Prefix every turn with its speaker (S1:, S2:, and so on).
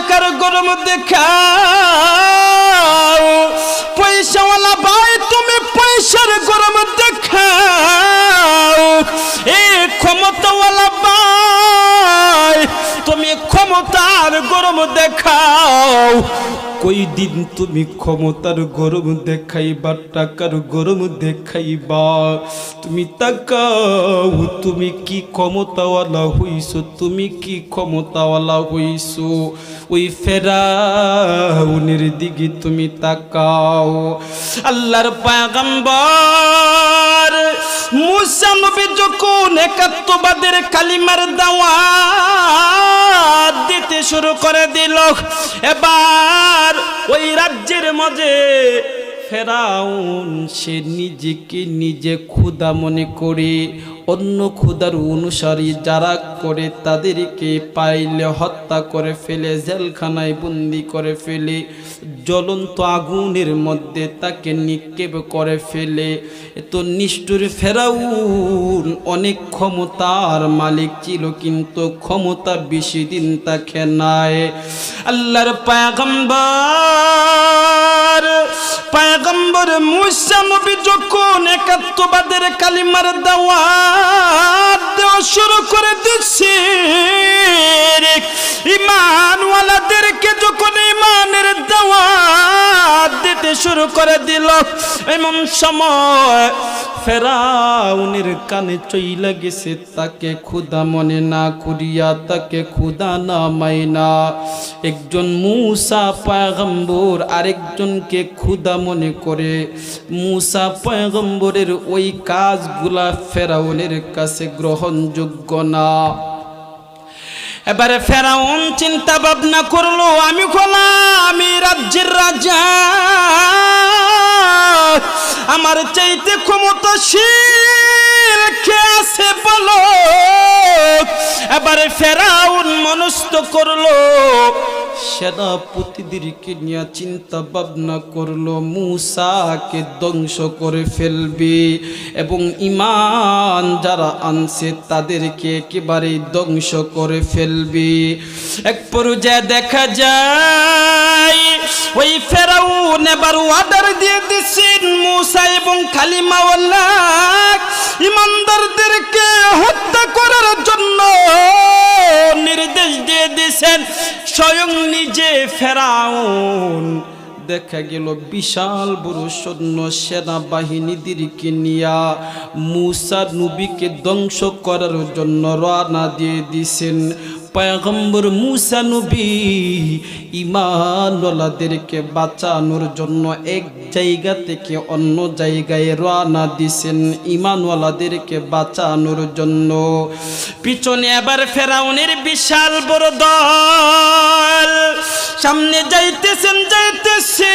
S1: টাকার গরম দেখাও। পয়সাওয়ালা ভাই, তুমি পয়সার গরম দেখাও। এ ক্ষমতাওয়ালা ভাই, তুমি ক্ষমতার গরম দেখাও। কই দিন তুমি ক্ষমতার গরম দেখাইবা, টাকার গরম দেখাইবা। তুমি তাকাও, তুমি কি ক্ষমতাওয়ালা হইছো, তুমি কি ক্ষমতাওয়ালা হইছো? ওই ফেরাউনের দিকে তুমি তাকাও। আল্লাহর পায়গাম্বর, মুসা নবী যখন একাত্মবাদের কালিমার দাওয়াত দিতে শুরু করে দিল, এবার ওই রাজ্যের মাঝে ফেরাউন, সে নিজেকে নিজে ক্ষুদা মনে করে, অন্য ক্ষুদার অনুসারী যারা করে তাদেরকে পাইলে হত্যা করে ফেলে, জেলখানায় বন্দি করে ফেলে, জ্বলন্ত আগুনের মধ্যে তাকে নিক্ষেপ করে ফেলে। এত নিষ্ঠুর ফেরাউন, অনেক ক্ষমতার মালিক ছিল, কিন্তু ক্ষমতা বেশি দিন তাকে নাই। আল্লাহর পায়গম্বর পায়গম্বর মুসা নবী যখন একাত্মবাদের কালিমার দাওয়াত দেওয়া শুরু করে দিচ্ছে, ইমানওয়ালাদেরকে যখন ইমানের দাওয়াত শুরু করে দিল। এমন সময় ফেরাউনের কানে চইলা গেছে, তাকে ক্ষুদা মনে না করিয়া, তাকে ক্ষুদা না মাইনা একজন মুসা পয়গম্বর আরেকজনকে ক্ষুদা মনে করে। মুসা পয়গম্বরের ওই কাজগুলা ফেরাউনের কাছে গ্রহণযোগ্য না। এবারে ফেরাউন চিন্তা ভাবনা করল, আমি খোলা আমি রাজ্যের রাজা। আমার চাইতে ক্ষমতাশীল কে আছে বলো? এবারে ফেরাউন মনস্থ করল সেনাপতিদেরকে নিয়ে চিন্তা ভাবনা করল, মুসাকে ধ্বংস করে ফেলবে। এবং ইমান যারা আনছে, তাদেরকে একেবারে ধ্বংস করে ফেলবে। এক পর্যায়ে দেখা যায়, ওই ফেরাউন এবার অর্ডার দিয়ে দিচ্ছেন মুসা এবং খালিমাওয়াল্লা ইমানদারদেরকে হত্যা করার জন্য ফেরাউন, দেখা গেল বিশাল বড় সৈন্য সেনাবাহিনীদেরকে নিয়া মুসা নবীকে ধ্বংস করার জন্য রওনা দিয়ে দিছেন। পয়গম্বর মুসা নবী ইমানওয়ালাদেরকে বাঁচানোর জন্য এক জায়গা থেকে অন্য জায়গায় রওনা দিছেন। ইমানওয়ালাদেরকে বাঁচানোর জন্য পিছনে আবার ফেরাউনের বিশাল বড় দল। সামনে যাইতেছেন যাইতেছে